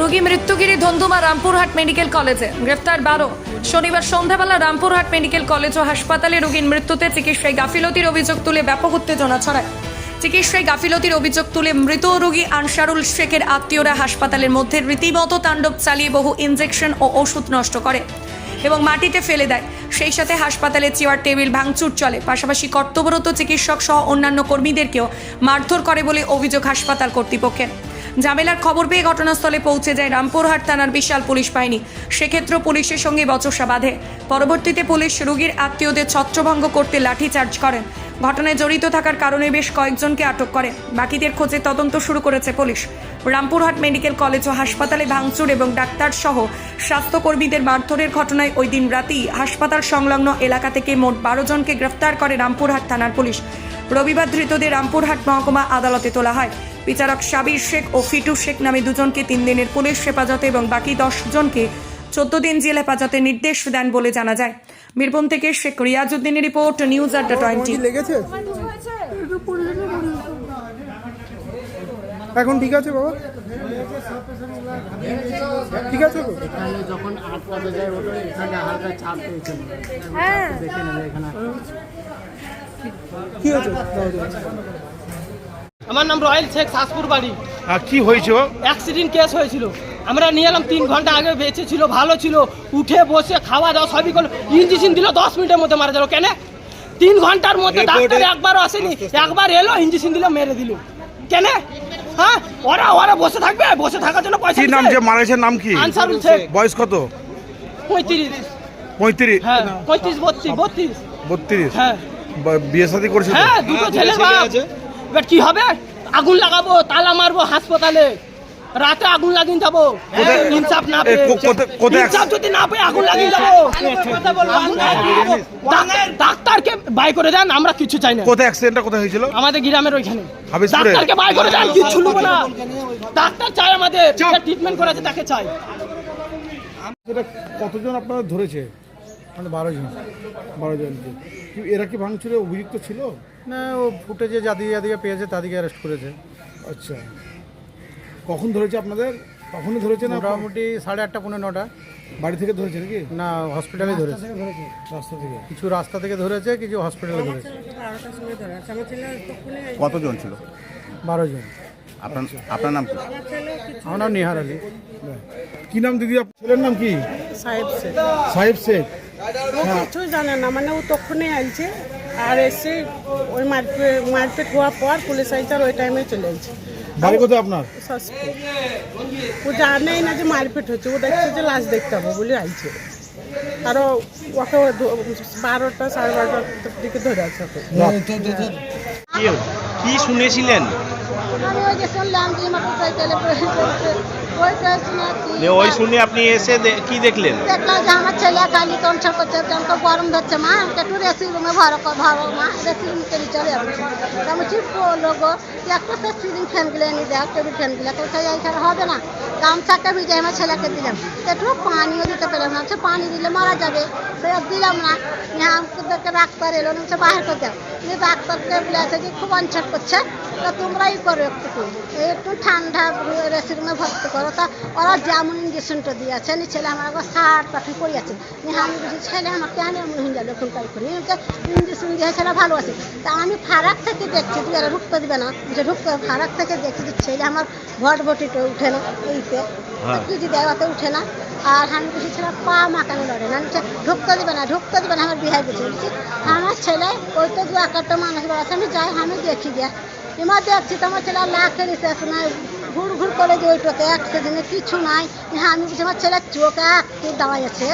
রোগী মৃত্যুগিরি ধন্দুমা রামপুরহাট মেডিকেল কলেজে। গ্রেফতার বারো। শনিবার সন্ধ্যাবেলা রামপুরহাট মেডিকেল কলেজ ও হাসপাতালে রোগীর মৃত্যুতে চিকিৎসায় গাফিলতির অভিযোগ তুলে ব্যাপক উত্তেজনা ছড়ায়। চিকিৎসায় গাফিলতির অভিযোগ তুলে মৃত রোগী আনসারুল শেখের আত্মীয়রা হাসপাতালের মধ্যে রীতিমতো তাণ্ডব চালিয়ে বহু ইনজেকশন ও ওষুধ নষ্ট করে এবং মাটিতে ফেলে দেয়। সেই সাথে হাসপাতালে চেয়ার, টেবিল, ভাঙচুর চলে। পাশাপাশি কর্তব্যরত চিকিৎসক সহ অন্যান্য কর্মীদেরকেও মারধর করে বলে অভিযোগ হাসপাতাল কর্তৃপক্ষের। ঝামেলার খবর পেয়ে ঘটনাস্থলে পৌঁছে যায় রামপুরহাট থানার বিশাল পুলিশ বাহিনী। সেক্ষেত্রে পুলিশের সঙ্গে বচসা বাঁধে। পরবর্তীতে পুলিশ রোগীর আত্মীয়দের ছত্রভঙ্গ করতে লাঠিচার্জ করেন। ঘটনায় জড়িত থাকার কারণে বেশ কয়েকজনকে আটক করে। বাকিদের খোঁজে তদন্ত শুরু করেছে পুলিশ। রামপুরহাট মেডিকেল কলেজ ও হাসপাতালে ভাঙচুর এবং ডাক্তার সহ স্বাস্থ্যকর্মীদের মারধরের ঘটনায় ওই দিন রাতেই হাসপাতাল সংলগ্ন এলাকা থেকে মোট বারো জনকে গ্রেফতার করে রামপুরহাট থানার পুলিশ। রবিবার ধৃতদের রামপুরহাট মহকুমা আদালতে তোলা হয়। বিচারক সাবির শেখ ও ফিটু শেখ নামে দুজনকে তিন দিনের পুলিশ হেফাজতে এবং বাকি দশ জনকে চোদ্দ দিন জেল হেফাজতে নির্দেশ দেন বলে জানা যায়। বীরভূম থেকে শেখ রিয়াজউদ্দিনের রিপোর্ট নিউজ আড্ডা টোয়েন্টি। এখন ঠিক আছে বাবা? ঠিক আছে এখানে যখন আট বাজে যায় ওটা এখানে হালকা চাপ পেয়েছিল। দেখে নেবে এখানে। কি হয়েছে? আমার নাম রয়েল শেখ শাসপুর বাড়ি। আর কি হয়েছে অ্যাক্সিডেন্ট কেস হয়েছিল। আমরা নিয়ে এলাম তিন ঘণ্টা আগে বেঁচে ছিল ভালো ছিল উঠে বসে খাওয়া দাওয়া সবই করল। ইঞ্জেকশন দিল দশ মিনিটের মধ্যে মারা গেল। কেন? তিন ঘণ্টার মধ্যে ডাক্তার একবারও আসেনি। একবার এলো ইঞ্জেকশন দিল মেরে দিল। কেন? হ্যাঁ? ওরা ওরা বসে থাকবে? বসে থাকার জন্য পয়সা কি নাম। যে মারেছে নাম কি? আনসারুল শেখ। বয়স কত? পঁয়ত্রিশ। পঁয়ত্রিশ? হ্যাঁ পঁয়ত্রিশ বত্রিশ বত্রিশ। বত্রিশ? হ্যাঁ। বিয়ে শাদী করেছে হ্যাঁ দুটো ছেলে বাপ। এবার কি হবে? আগুন লাগাবো তালা মারবো হাসপাতালে। রাতে আগুন লাগিয়ে যাব। ইনসাফ না ইনসাফ যদি না পেয়ে আগুন লাগিয়ে যাব। ডাক্তারকে বাই করে দেন আমরা কিছু চাই না। কোথায় অ্যাক্সিডেন্টটা কোথায় হয়েছিল? আমাদের গ্রামের ওইখানে। ডাক্তারকে বাই করে দেন কিছু নেব না। ডাক্তার চাই আমাদের ট্রিটমেন্ট করেছে তাকে চাই এটা কতজন আপনারা ধরেছে? মানে বারো জন। বারো জনকে কি- এরা কি ভাঙচুরে অভিযুক্ত ছিল? না ও ফুটেজে যাদিকে যাদিকে পেয়েছে তাদেরকে অ্যারেস্ট করেছে। আচ্ছা। কখন ধরেছে আপনাদের? কখনই ধরেছে না মোটামুটি সাড়ে আটটা পনেরো নটা। বাড়ি থেকে ধরেছে নাকি? না হসপিটালে ধরেছে। রাস্তা থেকে কিছু রাস্তা থেকে ধরেছে কিছু হসপিটালে ধরেছে। কতজন ছিল? বারো জন। আপনার আপনার নাম কি? আমার নাম নিহার আলী। কি নাম দিদি? আপনার ছেলের নাম কি? সাহেব সে সাহেব শেখ। ও কিছুই জানে না মানে ও তখনই আইছে আর এসে ওই মারপিট মারপিট হওয়ার পর পুলিশ আইছে আর ওই টাইমে চলে আইছে। বাড়ি কোথায় আপনার? ও জানেই না যে মারপিট হচ্ছে ও দেখছে যে লাশ দেখতে হবে বলে আইছে। আরও ওকে বারোটা সাড়ে বারোটার দিকে ধরে আছে কি শুনেছিলেন? আমি ওই যে শুনলাম যে সাইকেলে ওইটা শুনেছি যে ওই শুনে আপনি এসে দে- কি দেখলেন দেখলাম যে আমার ছেলে খালি টনসা করছে আমাকে গরম ধরছে মা আমাকে একটু রেসি রুমে ভরো কর ভরো মা রেসি রুম করে চলে যাচ্ছে আমি ঠিক করল গো একটা তো সিলিং ফ্যানগুলো এনে দেয় টেবিল ফ্যানগুলো কোথায় এইখানে হবে না গামছাকে ভিজে আমার ছেলেকে দিলাম। একটু পানিও দিতে পেলাম না, সে পানি দিলে মারা যাবে। সে দিলাম না। আমাকে ডাক্তার এলো না সে করে দাও নিয়ে ডাক্তারকে বলেছে যে, খুব অনছট করছে। তা তোমরাই করো একটু একটু ঠান্ডা রেসি রুমে ভর্তি করো। তা ওরা যেমন ইঞ্জেকশনটা দিয়েছে নি ছেলে আমার একবার ষাট পাখি পড়িয়াছে নিয়ে আমি বলছি, ছেলে আমার কেন এমন হয়ে যাবে এখন তাই করি? ইঞ্জেকশন দিয়ে ছেলে ভালো আছে। তা আমি ফারাক থেকে দেখছি, তুই আর ঢুকতে দিবে না। যে ঢুকতে ফারাক থেকে দেখছি ছেলে আমার ভট ভটিতে উঠে না কিছু দেওয়াতে উঠে না আর আমি বলছি ছেলে পা মাকানো লড়ে না। ঢুকতে দিবে না ঢুকতে দিবে না আমার বিহাই বলছি বলছি আমার ছেলে ওই তো দু একটা মানুষ বেড়াচ্ছে আমি যাই আমি দেখি গিয়া এবার দেখছি তোমার ছেলে লাখের শেষ নাই ঘুর ঘুর করে যে ওইটাতে অ্যাক্সিডেন্টে কিছু নাই। হ্যাঁ আমি বলছি আমার ছেলের চোখ একটু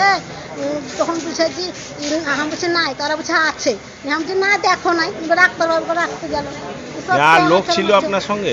উম, তখন বুঝেছি আমি বলছি নাই তারা বলছে আছে। আমি বলছি না দেখো নাই। রাখতে গেল। লোক ছিল আপনার সঙ্গে?